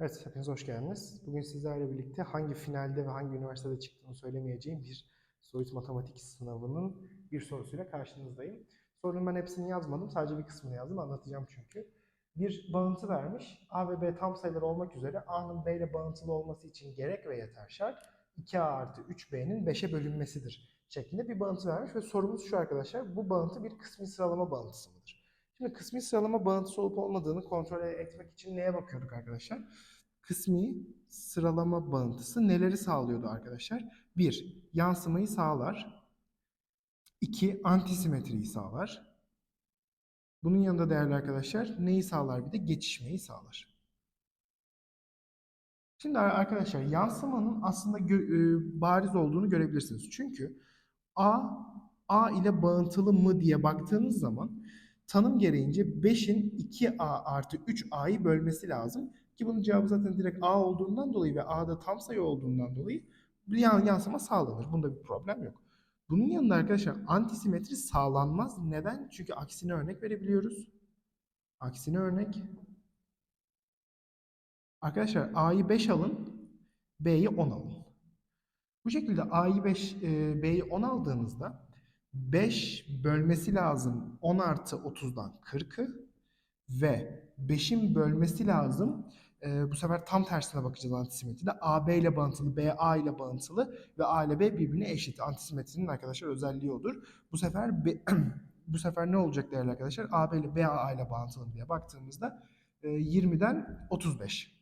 Evet, hepiniz hoş geldiniz. Bugün sizlerle birlikte hangi finalde ve hangi üniversitede çıktığını söylemeyeceğim bir soyut matematik sınavının bir sorusuyla karşınızdayım. Sorunun ben hepsini yazmadım, sadece bir kısmını yazdım, anlatacağım çünkü. Bir bağıntı vermiş, A ve B tam sayılar olmak üzere A'nın B ile bağıntılı olması için gerek ve yeter şart 2A artı 3B'nin 5'e bölünmesidir şeklinde bir bağıntı vermiş ve sorumuz şu arkadaşlar, bu bağıntı bir kısmi sıralama bağıntısı mıdır? Şimdi kısmi sıralama bağıntısı olup olmadığını kontrol etmek için neye bakıyorduk arkadaşlar? Kısmi sıralama bağıntısı neleri sağlıyordu arkadaşlar? 1. Yansımayı sağlar. 2. Antisimetriyi sağlar. Bunun yanında değerli arkadaşlar neyi sağlar bir de geçişmeyi sağlar. Şimdi arkadaşlar yansımanın aslında e, bariz olduğunu görebilirsiniz. Çünkü A, A ile bağıntılı mı diye baktığınız zaman tanım gereğince 5'in 2A artı 3A'yı bölmesi lazım. Ki bunun cevabı zaten direkt A olduğundan dolayı ve A'da tam sayı olduğundan dolayı bir yan- yansıma sağlanır. Bunda bir problem yok. Bunun yanında arkadaşlar antisimetri sağlanmaz. Neden? Çünkü aksine örnek verebiliyoruz. Aksine örnek. Arkadaşlar A'yı 5 alın, B'yi 10 alın. Bu şekilde A'yı 5, e, B'yi 10 aldığınızda 5 bölmesi lazım 10 artı 30'dan 40'ı ve 5'in bölmesi lazım. e, bu sefer tam tersine bakacağız antisimetride. AB ile bağıntılı, BA ile bağıntılı ve A ile B birbirine eşit. Antisimetrinin arkadaşlar özelliği odur. Bu sefer B- bu sefer ne olacak değerli arkadaşlar? AB ile BA ile bağıntılı diye baktığımızda e, 20'den 35.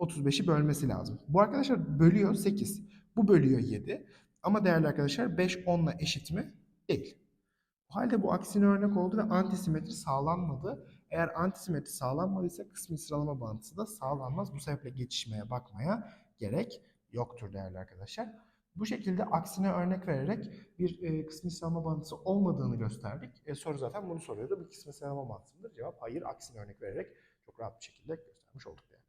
35'i bölmesi lazım. Bu arkadaşlar bölüyor 8. Bu bölüyor 7. Ama değerli arkadaşlar 5 10'la eşit mi? Değil. O halde bu aksine örnek oldu ve antisimetri sağlanmadı. Eğer antisimetri sağlanmadıysa kısmi sıralama bağıntısı da sağlanmaz. Bu sebeple geçişmeye bakmaya gerek yoktur değerli arkadaşlar. Bu şekilde aksine örnek vererek bir e, kısmi sıralama bağıntısı olmadığını gösterdik. E, soru zaten bunu soruyordu. Bir kısmi sıralama bağıntısı mıdır? Cevap hayır. Aksine örnek vererek çok rahat bir şekilde göstermiş olduk yani.